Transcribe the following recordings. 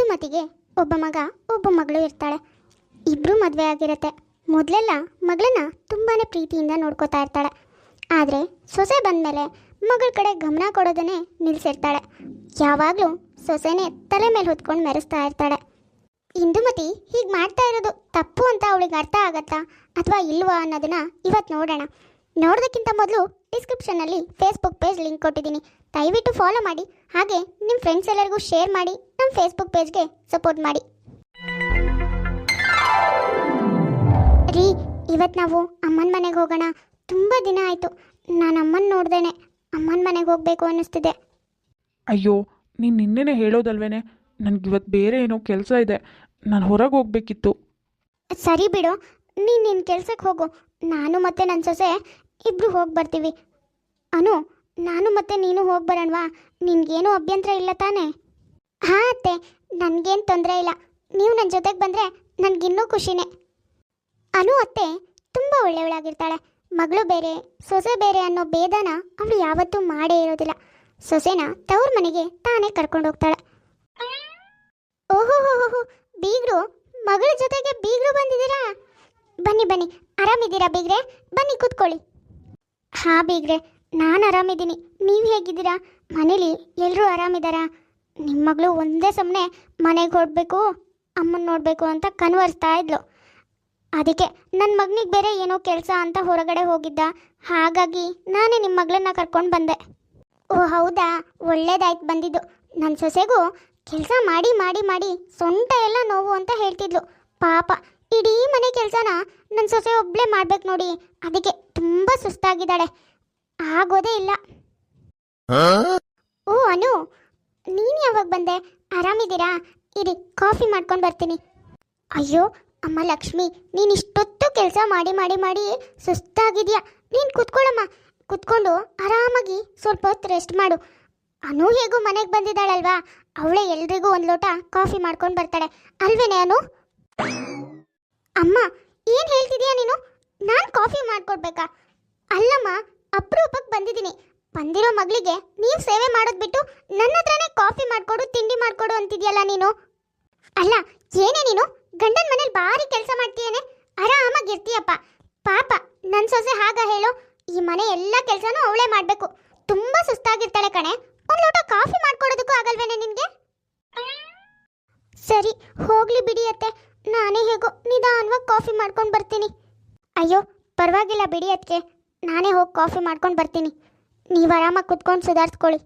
ಇಂದುಮತಿಗೆ ಒಬ್ಬ ಮಗ, ಒಬ್ಬ ಮಗಳು ಇರ್ತಾಳೆ. ಇಬ್ಬರು ಮದುವೆ ಆಗಿರುತ್ತೆ. ಮೊದಲೆಲ್ಲ ಮಗಳನ್ನ ತುಂಬಾ ಪ್ರೀತಿಯಿಂದ ನೋಡ್ಕೋತಾ ಇರ್ತಾಳೆ. ಆದರೆ ಸೊಸೆ ಬಂದಮೇಲೆ ಮಗಳ ಕಡೆ ಗಮನ ಕೊಡೋದನ್ನೇ ನಿಲ್ಲಿಸಿರ್ತಾಳೆ ಯಾವಾಗಲೂ ಸೊಸೆನೇ ತಲೆ ಮೇಲೆ ಹೊತ್ಕೊಂಡು ಮೆರೆಸ್ತಾ ಇರ್ತಾಳೆ. ಇಂದುಮತಿ ಹೀಗೆ ಮಾಡ್ತಾ ಇರೋದು ತಪ್ಪು ಅಂತ ಅವಳಿಗೆ ಅರ್ಥ ಆಗತ್ತಾ ಅಥವಾ ಇಲ್ವಾ ಅನ್ನೋದನ್ನ ಇವತ್ತು ನೋಡೋಣ. ನೋಡೋದಕ್ಕಿಂತ ಮೊದಲು ಡಿಸ್ಕ್ರಿಪ್ಷನ್ನಲ್ಲಿ ಫೇಸ್ಬುಕ್ ಪೇಜ್ ಲಿಂಕ್ ಕೊಟ್ಟಿದ್ದೀನಿ. ದಯವಿಟ್ಟು ಫಾಲೋ ಮಾಡಿ. ಹಾಗೆ ನಿಮ್ಮ ಫ್ರೆಂಡ್ಸ್ ಎಲ್ಲರಿಗೂ ಶೇರ್ ಮಾಡಿ ನಮ್ಮ ಫೇಸ್ಬುಕ್ ಪೇಜ್ಗೆ ಸಪೋರ್ಟ್ ಮಾಡಿ. ರೀ ಇವತ್ತು ನಾವು ಅಮ್ಮನ ಮನೆಗೆ ಹೋಗೋಣ. ತುಂಬ ದಿನ ಆಯಿತು. ನಾನು ಅಮ್ಮನ ನೋಡ್ದೇನೆ. ಅಮ್ಮನ ಮನೆಗೆ ಹೋಗಬೇಕು ಅನ್ನಿಸ್ತಿದೆ. ಅಯ್ಯೋ ನೀನು ನಿನ್ನೆನೇ ಹೇಳೋದಲ್ವೇನೆ? ನನಗಿವತ್ತು ಬೇರೆ ಏನೋ ಕೆಲಸ ಇದೆ. ನಾನು ಹೊರಗೆ ಹೋಗ್ಬೇಕಿತ್ತು. ಸರಿ ಬಿಡು. ನೀನು ನಿನ್ನ ಕೆಲ್ಸಕ್ಕೆ ಹೋಗು. ನಾನು ಮತ್ತೆ ನನ್ನ ಸೊಸೆ ಇಬ್ಬರು ಹೋಗಿ ಬರ್ತೀವಿ. ಅನು ನಾನು ಮತ್ತೆ ನೀನು ಹೋಗಿ ಬರೋಣವಾ? ನಿನ್ಗೇನು ಅಭ್ಯಂತರ ಇಲ್ಲ ತಾನೆ? ಹಾಂ ಅತ್ತೆ, ನನಗೇನು ತೊಂದರೆ ಇಲ್ಲ. ನೀವು ನನ್ನ ಜೊತೆಗೆ ಬಂದರೆ ನನಗಿನ್ನೂ ಖುಷಿನೇ. ಅನು ಅತ್ತೆ, ತುಂಬ ಒಳ್ಳೆಯವಳಾಗಿರ್ತಾಳೆ. ಮಗಳು ಬೇರೆ, ಸೊಸೆ ಬೇರೆ ಅನ್ನೋ ಭೇದನ ಅವಳು ಯಾವತ್ತೂ ಮಾಡೇ ಇರೋದಿಲ್ಲ. ಸೊಸೆನ ತವ್ರ ಮನೆಗೆ ತಾನೇ ಕರ್ಕೊಂಡು ಹೋಗ್ತಾಳೆ. ಓಹೋ ಬೀಗ್ರು, ಮಗಳ ಜೊತೆಗೆ ಬೀಗ್ರು ಬಂದಿದ್ದೀರಾ? ಬನ್ನಿ ಬನ್ನಿ. ಆರಾಮಿದ್ದೀರಾ ಬೀಗ್ರೆ? ಬನ್ನಿ, ಕೂತ್ಕೊಳ್ಳಿ. ಹಾ ಬೀಗ್ರೆ ನಾನು ಆರಾಮಿದ್ದೀನಿ. ನೀವು ಹೇಗಿದ್ದೀರಾ? ಮನೇಲಿ ಎಲ್ಲರೂ ಆರಾಮಿದ್ದಾರಾ ನಿಮ್ಮ ಮಗಳು ಒಂದೇ ಸುಮ್ಮನೆ ಮನೆಗೆ ಹೋಗಬೇಕು, ಅಮ್ಮನ ನೋಡಬೇಕು ಅಂತ ಕನ್ವರ್ಸ್ತಾ ಇದ್ಲು. ಅದಕ್ಕೆ ನನ್ನ ಮಗನಿಗೆ ಬೇರೆ ಏನೋ ಕೆಲಸ ಅಂತ ಹೊರಗಡೆ ಹೋಗಿದ್ದ. ಹಾಗಾಗಿ ನಾನೇ ನಿಮ್ಮ ಮಗಳನ್ನ ಕರ್ಕೊಂಡು ಬಂದೆ. ಓ, ಹೌದಾ? ಒಳ್ಳೇದಾಯ್ತು ಬಂದಿದ್ದು. ನನ್ನ ಸೊಸೆಗೂ ಕೆಲಸ ಮಾಡಿ ಮಾಡಿ ಮಾಡಿ ಸೊಂಟ ಎಲ್ಲ ನೋವು ಅಂತ ಹೇಳ್ತಿದ್ಲು. ಪಾಪ, ಇಡೀ ಮನೆ ಕೆಲಸನ ನನ್ನ ಸೊಸೆ ಒಬ್ಬಳೇ ಮಾಡ್ಬೇಕು ನೋಡಿ. ಅದಕ್ಕೆ ತುಂಬ ಸುಸ್ತಾಗಿದ್ದಾಳೆ. ಆಗೋದೇ ಇಲ್ಲ. ಓ ಅನು ನೀನು ಯಾವಾಗ ಬಂದೆ? ಆರಾಮಿದ್ದೀರಾ? ಇರಿ ಕಾಫಿ ಮಾಡ್ಕೊಂಡು ಬರ್ತೀನಿ. ಅಯ್ಯೋ ಅಮ್ಮ ಲಕ್ಷ್ಮಿ ನೀನು ಇಷ್ಟೊತ್ತು ಕೆಲಸ ಮಾಡಿ ಮಾಡಿ ಮಾಡಿ ಸುಸ್ತಾಗಿದ್ಯಾ? ನೀನು ಕುತ್ಕೊಳ್ಳಮ್ಮ. ಕುತ್ಕೊಂಡು ಆರಾಮಾಗಿ ಸ್ವಲ್ಪ ಹೊತ್ತು ರೆಸ್ಟ್ ಮಾಡು. ಅನು ಹೇಗೂ ಮನೆಗೆ ಬಂದಿದ್ದಾಳಲ್ವಾ? ಅವಳೇ ಎಲ್ರಿಗೂ ಒಂದು ಲೋಟ ಕಾಫಿ ಮಾಡ್ಕೊಂಡು ಬರ್ತಾಳೆ. ಅಲ್ವೇನೆ ಅನು? ಅಮ್ಮ ಏನು ಹೇಳ್ತಿದ್ಯಾ ನೀನು? ನಾನು ಕಾಫಿ ಮಾಡ್ಕೊಡ್ಬೇಕಾ? ಅಲ್ಲಮ್ಮ ಅಪರೂಪಕ್ಕೆ ಬಂದಿದ್ದೀನಿ. ಬಂದಿರೋ ಮಗಳಿಗೆ ನೀವು ಸೇವೆ ಮಾಡೋದು ಬಿಟ್ಟು ನನ್ನ ಹತ್ರನೇ ಕಾಫಿ ಮಾಡಿಕೊಡು, ತಿಂಡಿ ಮಾಡಿಕೊಡು ಅಂತಿದ್ಯಲ್ಲ ನೀನು? ಅಲ್ಲ, ಏನೇ ನೀನು? ಗಂಡನ ಮನೇಲಿ ಭಾರಿ ಕೆಲಸ ಮಾಡ್ತೀಯೇನೆ? ಆರಾಮಾಗಿರ್ತೀಯಪ್ಪ ಪಾಪ ನನ್ನ ಸೊಸೆ ಹಾಗ ಹೇಳು ಈ ಮನೆ ಎಲ್ಲ ಕೆಲಸನೂ ಅವಳೇ ಮಾಡಬೇಕು. ತುಂಬ ಸುಸ್ತಾಗಿರ್ತಾಳೆ ಕಣೆ. ಒಂದು ಲೋಟ ಕಾಫಿ ಮಾಡ್ಕೊಡೋದಕ್ಕೂ ಆಗಲ್ವೇನೆ ನಿನಗೆ? ಸರಿ, ಹೋಗ್ಲಿ ಬಿಡಿ ಅತ್ತೆ. ನಾನೇ ಹೇಗೋ ನಿಧಾನವಾಗಿ ಕಾಫಿ ಮಾಡ್ಕೊಂಡು ಬರ್ತೀನಿ. ಅಯ್ಯೋ, ಪರವಾಗಿಲ್ಲ ಬಿಡಿ ಅದಕ್ಕೆ ನಾನೇ ಹೋಗಿ ಕಾಫಿ ಮಾಡ್ಕೊಂಡು ಬರ್ತೀನಿ. ನೀವು ಆರಾಮಾಗಿ ಕುತ್ಕೊಂಡು ಸುಧಾರಿಸ್ಕೊಳ್ಳಿ.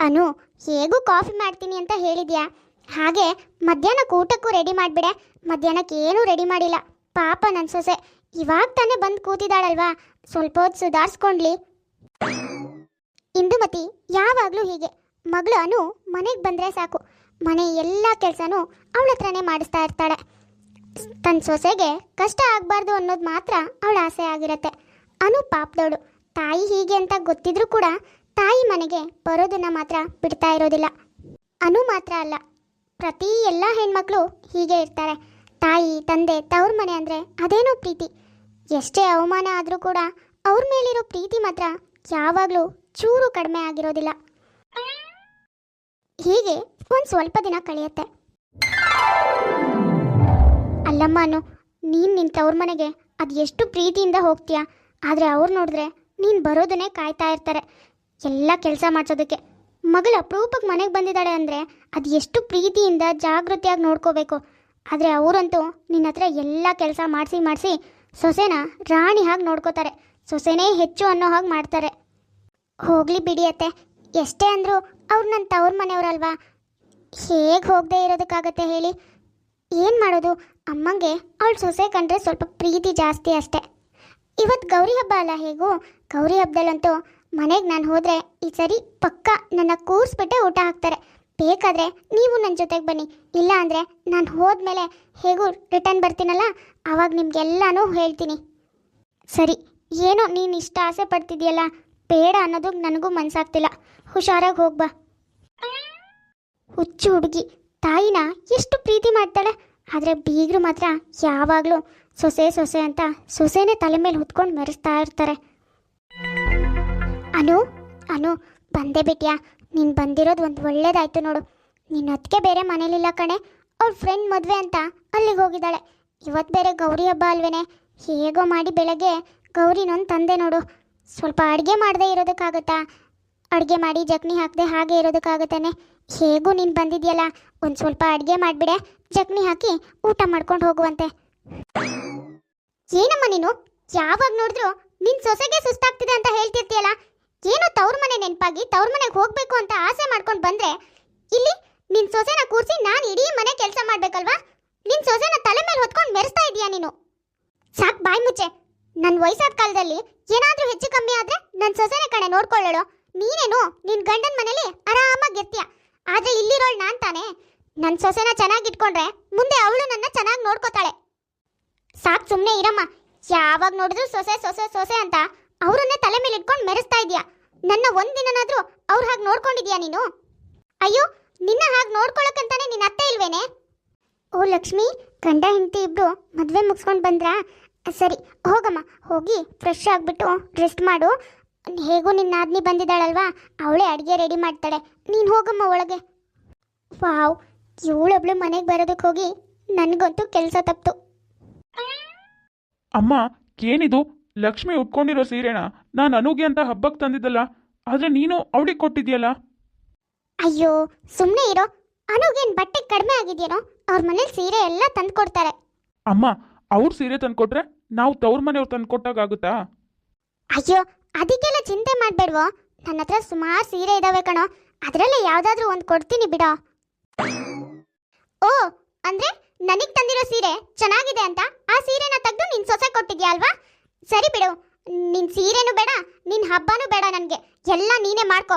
ಅನು, ಹೇಗೂ ಕಾಫಿ ಮಾಡ್ತೀನಿ ಅಂತ ಹೇಳಿದ್ಯಾ? ಹಾಗೆ ಮಧ್ಯಾಹ್ನಕ್ಕೆ ಊಟಕ್ಕೂ ರೆಡಿ ಮಾಡಿಬಿಡೆ. ಮಧ್ಯಾಹ್ನಕ್ಕೆ ಏನೂ ರೆಡಿ ಮಾಡಿಲ್ಲ. ಪಾಪ ನನ್ನ ಸೊಸೆ. ಇವಾಗ ತಾನೇ ಬಂದು ಕೂತಿದ್ದಾಳಲ್ವಾ ಸ್ವಲ್ಪ ಹೊತ್ತು ಸುಧಾರಿಸ್ಕೊಂಡ್ಲಿ. ಇಂದುಮತಿ, ಯಾವಾಗಲೂ ಹೀಗೆ. ಮಗಳು ಅನು ಮನೆಗೆ ಬಂದರೆ ಸಾಕು. ಮನೆ ಎಲ್ಲ ಕೆಲಸನೂ ಅವಳ ಹತ್ರನೇ ಮಾಡಿಸ್ತಾ ಇರ್ತಾಳೆ. ತನ್ನ ಸೊಸೆಗೆ ಕಷ್ಟ ಆಗಬಾರ್ದು ಅನ್ನೋದು ಮಾತ್ರ ಅವಳ ಆಸೆ ಆಗಿರತ್ತೆ. ಅನು ಪಾಪದವಳು. ತಾಯಿ ಹೀಗೆ ಅಂತ ಗೊತ್ತಿದ್ರೂ ಕೂಡ ತಾಯಿ ಮನೆಗೆ ಬರೋದನ್ನ ಮಾತ್ರ ಬಿಡ್ತಾ ಇರೋದಿಲ್ಲ. ಅನು ಮಾತ್ರ ಅಲ್ಲ, ಪ್ರತಿ ಎಲ್ಲ ಹೆಣ್ಮಕ್ಳು ಹೀಗೆ ಇರ್ತಾರೆ. ತಾಯಿ, ತಂದೆ, ತವ್ರ ಮನೆ ಅಂದರೆ ಅದೇನೋ ಪ್ರೀತಿ. ಎಷ್ಟೇ ಅವಮಾನ ಆದರೂ ಕೂಡ ಅವ್ರ ಮೇಲಿರೋ ಪ್ರೀತಿ ಮಾತ್ರ ಯಾವಾಗಲೂ ಚೂರು ಕಡಿಮೆ ಆಗಿರೋದಿಲ್ಲ. ಹೀಗೆ ಒಂದು ಸ್ವಲ್ಪ ದಿನ ಕಳೆಯುತ್ತೆ. ಅಲ್ಲಮ್ಮ ಅನು, ನೀನು ನಿನ್ನ ತವ್ರ ಮನೆಗೆ ಅದು ಎಷ್ಟು ಪ್ರೀತಿಯಿಂದ ಹೋಗ್ತೀಯಾ? ಆದರೆ ಅವ್ರು ನೋಡಿದ್ರೆ ನೀನು ಬರೋದನ್ನೇ ಕಾಯ್ತಾ ಇರ್ತಾರೆ. ಎಲ್ಲ ಕೆಲಸ ಮಾಡಿಸೋದಕ್ಕೆ. ಮಗಳು ಅಪರೂಪಕ್ಕೆ ಮನೆಗೆ ಬಂದಿದ್ದಾಳೆ ಅಂದರೆ ಅದು ಎಷ್ಟು ಪ್ರೀತಿಯಿಂದ ಜಾಗೃತಿಯಾಗಿ ನೋಡ್ಕೋಬೇಕು. ಆದರೆ ಅವರಂತೂ ನಿನ್ನ ಹತ್ರ ಎಲ್ಲ ಕೆಲಸ ಮಾಡಿಸಿ ಮಾಡಿಸಿ ಸೊಸೆನ ರಾಣಿ ಹಾಗೆ ನೋಡ್ಕೋತಾರೆ. ಸೊಸೆನೇ ಹೆಚ್ಚು ಅನ್ನೋ ಹಾಗೆ ಮಾಡ್ತಾರೆ. ಹೋಗಲಿ ಬಿಡಿ ಅತ್ತೆ. ಎಷ್ಟೇ ಅಂದರೂ ಅವ್ರು ನನ್ನ ತವ್ರ ಮನೆಯವರಲ್ವಾ? ಹೇಗೆ ಹೋಗದೆ ಇರೋದಕ್ಕಾಗತ್ತೆ ಹೇಳಿ. ಏನು ಮಾಡೋದು? ಅಮ್ಮಂಗೆ ಅವಳು ಸೊಸೆ ಕಂಡ್ರೆ ಸ್ವಲ್ಪ ಪ್ರೀತಿ ಜಾಸ್ತಿ ಅಷ್ಟೆ. ಇವತ್ತು ಗೌರಿ ಹಬ್ಬ ಅಲ್ಲ ಹೇಗೂ? ಗೌರಿ ಹಬ್ಬದಲ್ಲಂತೂ ಮನೆಗೆ ನಾನು ಹೋದರೆ ಈ ಸರಿ ಪಕ್ಕ ನನ್ನ ಕೂರಿಸ್ಬಿಟ್ಟೆ ಊಟ ಹಾಕ್ತಾರೆ. ಬೇಕಾದರೆ ನೀವು ನನ್ನ ಜೊತೆಗೆ ಬನ್ನಿ. ಇಲ್ಲ ಅಂದರೆ ನಾನು ಹೋದ್ಮೇಲೆ ಹೇಗೂ ರಿಟರ್ನ್ ಬರ್ತೀನಲ್ಲ ಆವಾಗ ನಿಮಗೆಲ್ಲನೂ ಹೇಳ್ತೀನಿ. ಸರಿ, ಏನೋ ನೀನು ಇಷ್ಟ ಆಸೆ ಪಡ್ತಿದ್ಯಲ್ಲ, ಬೇಡ ಅನ್ನೋದು ನನಗೂ ಮನಸ್ಸಾಗ್ತಿಲ್ಲ ಹುಷಾರಾಗಿ ಹೋಗ್ಬಾ ಹುಚ್ಚು ಹುಡುಗಿ, ತಾಯಿನ ಎಷ್ಟು ಪ್ರೀತಿ ಮಾಡ್ತಾಳೆ. ಆದರೆ ಬೀಗರು ಮಾತ್ರ ಯಾವಾಗಲೂ ಸೊಸೆ ಸೊಸೆ ಅಂತ ಸೊಸೆನೇ ತಲೆ ಮೇಲೆ ಹೊತ್ಕೊಂಡು ಮೆರೆಸ್ತಾ ಇರ್ತಾರೆ. ಅನು ಅನು, ಬಂದೆ ಬಿಟ್ಯಾ. ನೀನು ಬಂದಿರೋದು ಒಂದು ಒಳ್ಳೇದಾಯ್ತು ನೋಡು. ನಿನ್ನ ಅದಕ್ಕೆ ಬೇರೆ ಮನೇಲಿಲ್ಲ ಕಣೆ. ಅವ್ರ ಫ್ರೆಂಡ್ ಮದುವೆ ಅಂತ ಅಲ್ಲಿಗೆ ಹೋಗಿದ್ದಾಳೆ. ಇವತ್ತು ಬೇರೆ ಗೌರಿ ಹಬ್ಬ ಅಲ್ವೇನೆ. ಹೇಗೋ ಮಾಡಿ ಬೆಳಗ್ಗೆ ಗೌರಿನೊಂದು ತಂದೆ ನೋಡು. ಸ್ವಲ್ಪ ಅಡುಗೆ ಮಾಡದೇ ಇರೋದಕ್ಕಾಗತ್ತಾ? ಅಡುಗೆ ಮಾಡಿ ಜಕ್ನಿ ಹಾಕದೆ ಹಾಗೆ ಇರೋದಕ್ಕಾಗತ್ತಾನೆ. ಹೇಗೂ ನೀನು ಬಂದಿದೆಯಲ್ಲ? ಒಂದು ಸ್ವಲ್ಪ ಅಡುಗೆ ಮಾಡಿಬಿಡೆ. ಜಕ್ನಿ ಹಾಕಿ ಊಟ ಮಾಡ್ಕೊಂಡು ಹೋಗುವಂತೆ. ಏನಮ್ಮ ನೀನು? ಯಾವಾಗ ನೋಡಿದ್ರು ನಿನ್ ಸೊಸೆಗೆ ಸುಸ್ತಾಗ್ತಿದೆ ಅಂತ ಹೇಳ್ತಿರ್ತೀಯಲ್ಲ? ಏನೋ ತವ್ರ ಮನೆ ನೆನಪಾಗಿ ತವ್ರ ಮನೆಗೆ ಹೋಗ್ಬೇಕು ಅಂತ ಆಸೆ ಮಾಡ್ಕೊಂಡು ಬಂದ್ರೆ ಇಲ್ಲಿ ನಿನ್ ಸೊಸೆನ ಕೂರಿಸಿ ನಾನು ಇಡೀ ಮನೆ ಕೆಲಸ ಮಾಡ್ಬೇಕಲ್ವಾ? ನಿನ್ ಸೊಸೆನ ತಲೆ ಮೇಲೆ ಹೊತ್ಕೊಂಡು ಮೆರೆಸ್ತಾ ಇದೀಯಾ ನೀನು? ಸಾಕ್ ಬಾಯ್ ಮುಚ್ಚೆ. ನನ್ನ ವಯಸ್ಸಾದ ಕಾಲದಲ್ಲಿ ಏನಾದರೂ ಹೆಚ್ಚು ಕಮ್ಮಿ ಆದ್ರೆ ನನ್ನ ಸೊಸೆನ ಕಡೆ ನೋಡ್ಕೊಳ್ಳೋಳು. ನೀನೇನು ನಿನ್ ಗಂಡನ ಮನೇಲಿ ಆರಾಮಾಗಿ ಇರ್ತೀಯ? ಆದ್ರೆ ಇಲ್ಲಿರೋಳು ನಾನ್ ತಾನೇ. ನನ್ನ ಸೊಸೆನ ಚೆನ್ನಾಗಿ ಇಟ್ಕೊಂಡ್ರೆ ಮುಂದೆ ಅವಳು ನನ್ನ ಚೆನ್ನಾಗಿ ನೋಡ್ಕೋತಾಳೆ. ಸಾಕ್ ಸುಮ್ಮನೆ ಇರಮ್ಮ. ಯಾವಾಗ ನೋಡಿದ್ರು ಸೊಸೆ ಸೊಸೆ ಸೊಸೆ ಅಂತ ಅವರನ್ನೇ ತಲೆ ಮೇಲೆ ಇಟ್ಕೊಂಡು ಮೆರೆಸ್ತಾ ಇದೀಯಾ? ನನ್ನ ಒಂದಿನನಾದ್ರೂ ಅವ್ರ ಹಾಗೆ ನೋಡ್ಕೊಂಡಿದ್ಯಾ ನೀನು? ಅಯ್ಯೋ, ನಿನ್ನ ಹಾಗೆ ನೋಡ್ಕೊಳಕ್ಕಂತಾನೆ ನಿನ್ನ ಅತ್ತೆ ಇಲ್ವೇನೆ? ಓ ಲಕ್ಷ್ಮಿ, ಗಂಡ, ಹೆಂಡತಿ ಇಬ್ರು ಮದುವೆ ಮುಗಿಸ್ಕೊಂಡು ಬಂದ್ರಾ? ಸರಿ, ಹೋಗಮ್ಮ. ಹೋಗಿ ಫ್ರೆಶ್ ಆಗಿಬಿಟ್ಟು ರೆಸ್ಟ್ ಮಾಡು. ಹೇಗೂ ನಿನ್ನ ಆದ್ನಿ ಬಂದಿದ್ದಾಳಲ್ವಾ? ಅವಳೇ ಅಡುಗೆ ರೆಡಿ ಮಾಡ್ತಾಳೆ. ನೀನು ಹೋಗಮ್ಮ ಒಳಗೆ. ವಾವ್ ಇವಳೊಬ್ಳು ಮನೆಗೆ ಬರೋದಕ್ಕೆ ಹೋಗಿ ನನಗಂತೂ ಕೆಲಸ ತಪ್ತು. ಅಮ್ಮ ಏನಿದು? ಲಕ್ಷ್ಮಿ ಉಟ್ಕೊಂಡಿರೋ ಸೀರೆನ ನಾನು ಅನುಗೆ ಅಂತ ಹಬ್ಬಕ್ಕೆ ತಂದಿದ್ದಲ್ಲ ಆದರೆ ನೀನು ಅವಳಿಗೆ ಕೊಟ್ಟಿದ್ಯಲ್ಲ? ಅಯ್ಯೋ ಸುಮ್ಮನೆ ಇರೋ. ಅನುಗೇನ್ ಬಟ್ಟೆ ಕಡಿಮೆ ಆಗಿದೆಯೇನೋ? ಅವ್ರ ಮನೇಲಿ ಸೀರೆ ಎಲ್ಲ ತಂದು ಕೊಡ್ತಾರೆ ಅಮ್ಮ ಅವ್ರ ಸೀರೆ ತಂದ್ಕೊಟ್ರೆ ನಾವು ತವ್ರ ಮನೆಯವ್ರು ತಂದು ಕೊಟ್ಟಾಗುತ್ತಾ ಅಯ್ಯೋ ಅದಕ್ಕೆಲ್ಲ ಚಿಂತೆ ಮಾಡಬೇಡ್ವೋ. ನನ್ನ ಹತ್ರ ಸುಮಾರು ಸೀರೆ ಇದಾವೆ ಕಣೋ. ಅದರಲ್ಲೇ ಯಾವುದಾದ್ರೂ ಒಂದು ಕೊಡ್ತೀನಿ ಬಿಡೋ. ಓ ಅಂದ್ರೆ ನನಗೆ ತಂದಿರೋ ಸೀರೆ ಚೆನ್ನಾಗಿದೆ ಅಂತ ಆ ಸೀರೆನ ತೆಗೆದು ನಿನ್ ಸೊಸೆ ಕೊಟ್ಟಿದ್ಯಾ ಅಲ್ವಾ? ಸರಿ ಬಿಡು. ನಿನ್ ಸೀರೆನು ಬೇಡ ನಿನ್ ಹಬ್ಬನೂ ಬೇಡ ನನಗೆ. ಎಲ್ಲ ನೀನೇ ಮಾಡ್ಕೋ.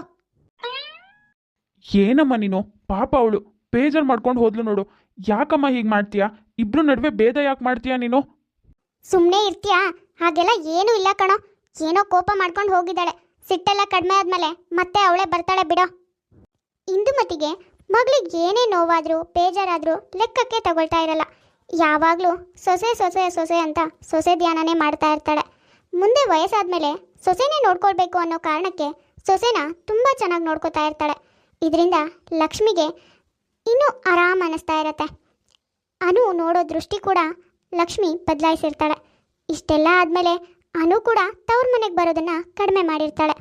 ಏನಮ್ಮ ನೀನು? ಪಾಪ ಅವಳು. ಬೇಜಾರು ಮಾಡ್ಕೊಂಡು ಹೋದ್ಲು ನೋಡು. ಯಾಕಮ್ಮ ಹೀಗೆ ಮಾಡ್ತೀಯಾ? ಇಬ್ರು ನಡುವೆ ಭೇದ ಯಾಕೆ ಮಾಡ್ತೀಯಾ ನೀನು? ಸುಮ್ಮನೆ ಇರ್ತೀಯಾ? ಹಾಗೆಲ್ಲ ಏನೂ ಇಲ್ಲ ಕಣೋ. ಏನೋ ಕೋಪ ಮಾಡ್ಕೊಂಡು ಹೋಗಿದ್ದಾಳೆ. ಸಿಟ್ಟೆಲ್ಲ ಕಡಿಮೆ ಆದ್ಮೇಲೆ ಮತ್ತೆ ಅವಳೇ ಬರ್ತಾಳೆ ಬಿಡೋ. ಇಂದುಮತಿಗೆ ಮಗಳಿಗೆ ಏನೇ ನೋವಾದರೂ, ಬೇಜಾರಾದರೂ ಲೆಕ್ಕಕ್ಕೆ ತಗೊಳ್ತಾ ಇರಲ್ಲ. ಯಾವಾಗಲೂ ಸೊಸೆ ಸೊಸೆ ಸೊಸೆ ಅಂತ ಸೊಸೆ ಧ್ಯಾನನೇ ಮಾಡ್ತಾ ಇರ್ತಾಳೆ. ಮುಂದೆ ವಯಸ್ಸಾದ್ಮೇಲೆ ಸೊಸೆನೇ ನೋಡ್ಕೊಳ್ಬೇಕು ಅನ್ನೋ ಕಾರಣಕ್ಕೆ ಸೊಸೆನ ತುಂಬ ಚೆನ್ನಾಗಿ ನೋಡ್ಕೋತಾ ಇರ್ತಾಳೆ. ಇದರಿಂದ ಲಕ್ಷ್ಮಿಗೆ ಇನ್ನೂ ಆರಾಮ ಅನ್ನಿಸ್ತಾ ಇರತ್ತೆ. ಅನು ನೋಡೋ ದೃಷ್ಟಿ ಕೂಡ ಲಕ್ಷ್ಮಿ ಬದಲಾಯಿಸಿರ್ತಾಳೆ. ಇಷ್ಟೆಲ್ಲ ಆದಮೇಲೆ ಅನು ಕೂಡ ತವ್ರ ಮನೆಗೆ ಬರೋದನ್ನು ಕಡಿಮೆ ಮಾಡಿರ್ತಾಳೆ.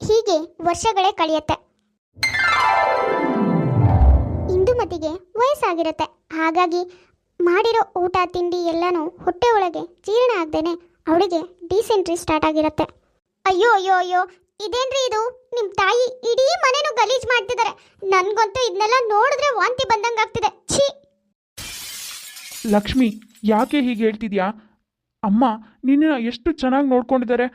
ಹೀಗೆ ವರ್ಷಗಳೇ ಕಳೆಯುತ್ತೆ. ಇಂದುಮತಿಗೆ ವಯಸ್ಸಾಗಿರುತ್ತೆ. ಹಾಗಾಗಿ ಮಾಡಿರೋ ಊಟ, ತಿಂಡಿ ಎಲ್ಲನೂ ಹೊಟ್ಟೆ ಒಳಗೆ ಜೀರ್ಣ ಆಗ್ದೇನೆ ಅವಳಿಗೆ ಡಿಸೆಂಟ್ರಿ ಸ್ಟಾರ್ಟ್ ಆಗಿರುತ್ತೆ. ಅಯ್ಯೋ ಅಯ್ಯೋ ಅಯ್ಯೋ, ಇದೇನ್ರಿ ಇದು? ನಿಮ್ಮ ತಾಯಿ ಇಡೀ ಮನೆನೂ ಗಲೀಜ್ ಮಾಡ್ತಿದ್ದಾರೆ ನನ್ಗಂತೂ ಇದನ್ನೆಲ್ಲ ನೋಡಿದ್ರೆ ವಾಂತಿ ಬಂದಂಗೆ ಆಗ್ತಿದೆ. ಛೀ! ಲಕ್ಷ್ಮಿ, ಯಾಕೆ ಹೀಗೆ ಹೇಳ್ತಿದ್ಯಾ? ಅಮ್ಮ ನಿನ್ನ ಎಷ್ಟು ಚೆನ್ನಾಗಿ ನೋಡ್ಕೊಂಡಿದ್ದಾರೆ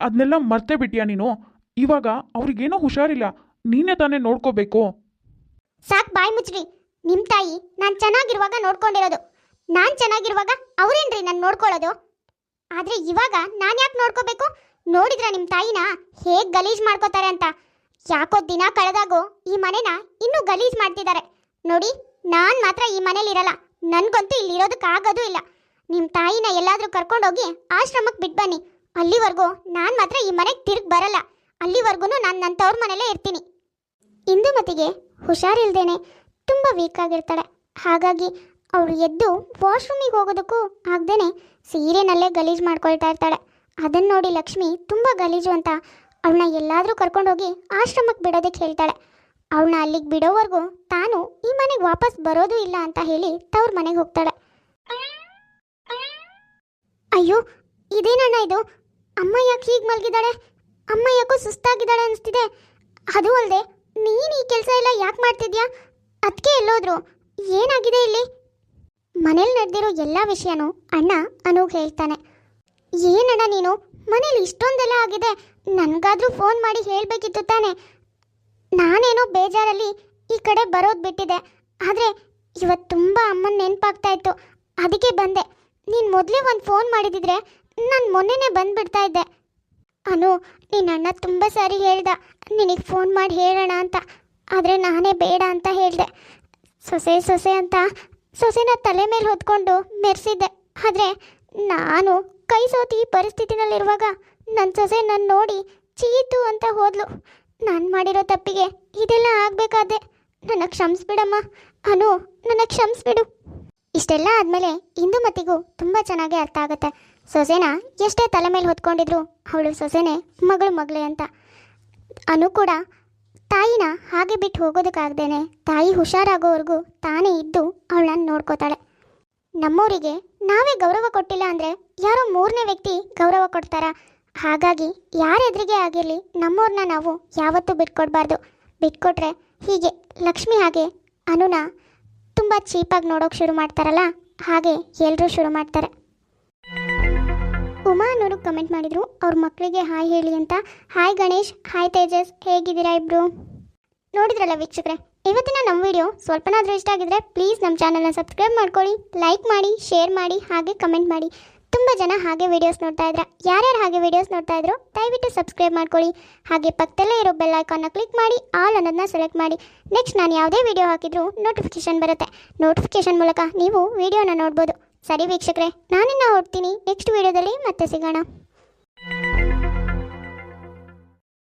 ಅದನ್ನೆಲ್ಲ ಮರ್ತೇ ಬಿಟ್ಟಿಯಾ ನೀನು? ಇವಾಗ ಅವ್ರಿಗೇನೋ ಹುಷಾರಿಲ್ಲ. ನೀನೇ ತಾನೇ ನೋಡ್ಕೋಬೇಕು. ಸಾಕ್ ಬಾಯ್ ಮುಚ್ಚ್ರಿ ನಿಮ್ ತಾಯಿ ನಾನ್ ಚೆನ್ನಾಗಿರುವಾಗ ನೋಡ್ಕೊಂಡಿರೋದು. ನಾನ್ ಚೆನ್ನಾಗಿರುವಾಗ ಅವ್ರೇನ್ರಿ ನನ್ ನೋಡ್ಕೊಳ್ಳೋದು? ಆದ್ರೆ ಇವಾಗ ನಾನ್ ಯಾಕೆ ನೋಡ್ಕೋಬೇಕು? ನೋಡಿದ್ರ ನಿಮ್ ತಾಯಿನ ಹೇಗ್ ಗಲೀಜ್ ಮಾಡ್ಕೋತಾರೆ ಅಂತ. ಯಾಕೋ ದಿನ ಕಳೆದಾಗೂ ಈ ಮನೆನ ಇನ್ನೂ ಗಲೀಜ್ ಮಾಡ್ತಿದ್ದಾರೆ. ನೋಡಿ, ನಾನ್ ಮಾತ್ರ ಈ ಮನೇಲಿರಲ್ಲ. ನನ್ಗಂತೂ ಇಲ್ಲಿರೋದಕ್ಕಾಗೋದು ಇಲ್ಲ. ನಿಮ್ ತಾಯಿನ ಎಲ್ಲಾದ್ರೂ ಕರ್ಕೊಂಡೋಗಿ ಆಶ್ರಮಕ್ಕೆ ಬಿಟ್ ಬನ್ನಿ. ಅಲ್ಲಿವರೆಗೂ ನಾನ್ ಮಾತ್ರ ಈ ಮನೆಗೆ ತಿರುಗ್ ಬರಲ್ಲ. ಅಲ್ಲಿವರೆಗೂ ನಾನು ನನ್ನ ತವ್ರ ಮನೇಲೇ ಇರ್ತೀನಿ. ಇಂದುಮತಿಗೆ ಹುಷಾರಿಲ್ದೇನೆ ತುಂಬ ವೀಕ್ ಆಗಿರ್ತಾಳೆ. ಹಾಗಾಗಿ ಅವಳು ಎದ್ದು ವಾಶ್ರೂಮಿಗೆ ಹೋಗೋದಕ್ಕೂ ಆಗ್ದೇನೆ ಸೀರೆನಲ್ಲೇ ಗಲೀಜು ಮಾಡ್ಕೊಳ್ತಾ ಇರ್ತಾಳೆ. ಅದನ್ನು ನೋಡಿ ಲಕ್ಷ್ಮಿ ತುಂಬ ಗಲೀಜು ಅಂತ ಅವಳನ್ನ ಎಲ್ಲಾದರೂ ಕರ್ಕೊಂಡೋಗಿ ಆಶ್ರಮಕ್ಕೆ ಬಿಡೋದಕ್ಕೆ ಹೇಳ್ತಾಳೆ. ಅವಳನ್ನ ಅಲ್ಲಿಗೆ ಬಿಡೋವರೆಗೂ ತಾನು ಈ ಮನೆಗೆ ವಾಪಸ್ ಬರೋದು ಇಲ್ಲ ಅಂತ ಹೇಳಿ ತವ್ರ ಮನೆಗೆ ಹೋಗ್ತಾಳೆ. ಅಯ್ಯೋ, ಇದೇನಣ್ಣ ಇದು? ಅಮ್ಮ ಯಾಕೆ ಹೀಗೆ ಮಲಗಿದ್ದಾಳೆ? ಅಮ್ಮ ಯಾಕೋ ಸುಸ್ತಾಗಿದ್ದಾಳೆ ಅನಿಸ್ತಿದೆ. ಅದು ಅಲ್ಲದೆ ನೀನು ಈ ಕೆಲಸ ಎಲ್ಲ ಯಾಕೆ ಮಾಡ್ತಿದ್ಯಾ? ಅದಕ್ಕೆ ಎಲ್ಲೋದ್ರು. ಏನಾಗಿದೆ ಇಲ್ಲಿ? ಮನೇಲಿ ನಡೆದಿರೋ ಎಲ್ಲ ವಿಷಯನೂ ಅಣ್ಣ ಅನೂಗ್ ಹೇಳ್ತಾನೆ. ಏನಣ್ಣ ನೀನು? ಮನೇಲಿ ಇಷ್ಟೊಂದೆಲ್ಲ ಆಗಿದೆ. ನನಗಾದರೂ ಫೋನ್ ಮಾಡಿ ಹೇಳಬೇಕಿತ್ತು ತಾನೆ. ನಾನೇನೋ ಬೇಜಾರಲ್ಲಿ ಈ ಕಡೆ ಬರೋದು ಬಿಟ್ಟಿದೆ. ಆದರೆ ಇವತ್ತು ತುಂಬ ಅಮ್ಮನ ನೆನಪಾಗ್ತಾ ಇತ್ತು. ಅದಕ್ಕೆ ಬಂದೆ. ನೀನು ಮೊದಲೇ ಒಂದು ಫೋನ್ ಮಾಡಿದಿದ್ರೆ ನಾನು ಮೊನ್ನೆನೇ ಬಂದುಬಿಡ್ತಾ ಇದ್ದೆ. ಅನು, ನಿನ್ನ ಅಣ್ಣ ತುಂಬ ಸಾರಿ ಹೇಳ್ದ. ನಿನಗೆ ಫೋನ್ ಮಾಡಿ ಹೇಳೋಣ ಅಂತ. ಆದರೆ ನಾನೇ ಬೇಡ ಅಂತ ಹೇಳಿದೆ. ಸೊಸೆ ಸೊಸೆ ಅಂತ ಸೊಸೆನ ತಲೆ ಮೇಲೆ ಹೊತ್ಕೊಂಡು ಮೆರೆಸಿದ್ದೆ. ಆದರೆ ನಾನು ಕೈ ಸೋತಿ ಈ ಪರಿಸ್ಥಿತಿನಲ್ಲಿರುವಾಗ ನನ್ನ ಸೊಸೆ ನನ್ನ ನೋಡಿ ಚೀತು ಅಂತ ಹೋದ್ಲು. ನಾನು ಮಾಡಿರೋ ತಪ್ಪಿಗೆ ಇದೆಲ್ಲ ಆಗಬೇಕಾದೆ ನನ್ನ ಕ್ಷಮಿಸ್ಬಿಡಮ್ಮ. ಅನು, ನನ್ನ ಕ್ಷಮಿಸ್ಬಿಡು. ಇಷ್ಟೆಲ್ಲ ಆದಮೇಲೆ ಇಂದು ಮತಿಗೂ ತುಂಬ ಚೆನ್ನಾಗಿ ಅರ್ಥ ಆಗುತ್ತೆ. ಸೊಸೆನ ಎಷ್ಟೇ ತಲೆ ಮೇಲೆ ಹೊತ್ಕೊಂಡಿದ್ರು ಅವಳು ಸೊಸೆನೇ ಮಗಳು ಮಗಳೇ ಅಂತ. ಅನು ಕೂಡ ತಾಯಿನ ಹಾಗೆ ಬಿಟ್ಟು ಹೋಗೋದಕ್ಕಾಗ್ದೇನೆ ತಾಯಿ ಹುಷಾರಾಗೋವರೆಗೂ ತಾನೇ ಇದ್ದು ಅವಳನ್ನ ನೋಡ್ಕೋತಾಳೆ. ನಮ್ಮೂರಿಗೆ ನಾವೇ ಗೌರವ ಕೊಟ್ಟಿಲ್ಲ ಅಂದರೆ ಯಾರೋ ಮೂರನೇ ವ್ಯಕ್ತಿ ಗೌರವ ಕೊಡ್ತಾರ? ಹಾಗಾಗಿ ಯಾರ ಎದುರಿಗೆ ಆಗಿರಲಿ ನಮ್ಮೂರನ್ನ ನಾವು ಯಾವತ್ತೂ ಬಿಟ್ಕೊಡ್ಬಾರ್ದು. ಬಿಟ್ಕೊಟ್ರೆ ಹೀಗೆ ಲಕ್ಷ್ಮಿ ಹಾಗೆ ಅನುನ ತುಂಬ ಚೀಪಾಗಿ ನೋಡೋಕೆ ಶುರು ಮಾಡ್ತಾರಲ್ಲ? ಹಾಗೆ ಎಲ್ಲರೂ ಶುರು ಮಾಡ್ತಾರೆ. ಉಮಾ ಅನ್ನೋರು ಕಮೆಂಟ್ ಮಾಡಿದರು. ಅವ್ರ ಮಕ್ಕಳಿಗೆ ಹಾಯ್ ಹೇಳಿ ಅಂತ. ಹಾಯ್ ಗಣೇಶ್ ಹಾಯ್ ತೇಜಸ್, ಹೇಗಿದ್ದೀರಾ ಇಬ್ರು? ನೋಡಿದ್ರಲ್ಲ ವೀಕ್ಷಕರೇ, ಇವತ್ತಿನ ನಮ್ಮ ವಿಡಿಯೋ ಸ್ವಲ್ಪನಾದರೂ ಇಷ್ಟ ಆಗಿದ್ರೆ ಪ್ಲೀಸ್ ನಮ್ಮ ಚಾನಲ್ನ ಸಬ್ಸ್ಕ್ರೈಬ್ ಮಾಡ್ಕೊಳ್ಳಿ ಲೈಕ್ ಮಾಡಿ ಶೇರ್ ಮಾಡಿ, ಹಾಗೆ ಕಮೆಂಟ್ ಮಾಡಿ. ತುಂಬ ಜನ ಹಾಗೆ ವಿಡಿಯೋಸ್ ನೋಡ್ತಾ ಇದ್ರ. ಯಾರ್ಯಾರು ಹಾಗೆ ವಿಡಿಯೋಸ್ ನೋಡ್ತಾ ಇದ್ರು, ದಯವಿಟ್ಟು ಸಬ್ಸ್ಕ್ರೈಬ್ ಮಾಡ್ಕೊಳ್ಳಿ. ಹಾಗೆ ಪಕ್ಕದಲ್ಲೇ ಇರೋ ಬೆಲ್ ಐಕಾನ್ನ ಕ್ಲಿಕ್ ಮಾಡಿ ಆಲ್ ಅನ್ನೋದನ್ನ ಸೆಲೆಕ್ಟ್ ಮಾಡಿ. ನೆಕ್ಸ್ಟ್ ನಾನು ಯಾವುದೇ ವಿಡಿಯೋ ಹಾಕಿದ್ರೂ ನೋಟಿಫಿಕೇಶನ್ ಬರುತ್ತೆ. ನೋಟಿಫಿಕೇಶನ್ ಮೂಲಕ ನೀವು ವಿಡಿಯೋನ ನೋಡ್ಬೋದು. ಸರಿ ವೀಕ್ಷಕರೇ ನಾನಿನ್ನ ಓಡ್ತೀನಿ ನೆಕ್ಸ್ಟ್ ವಿಡಿಯೋದಲ್ಲಿ ಮತ್ತೆ ಸಿಗೋಣ.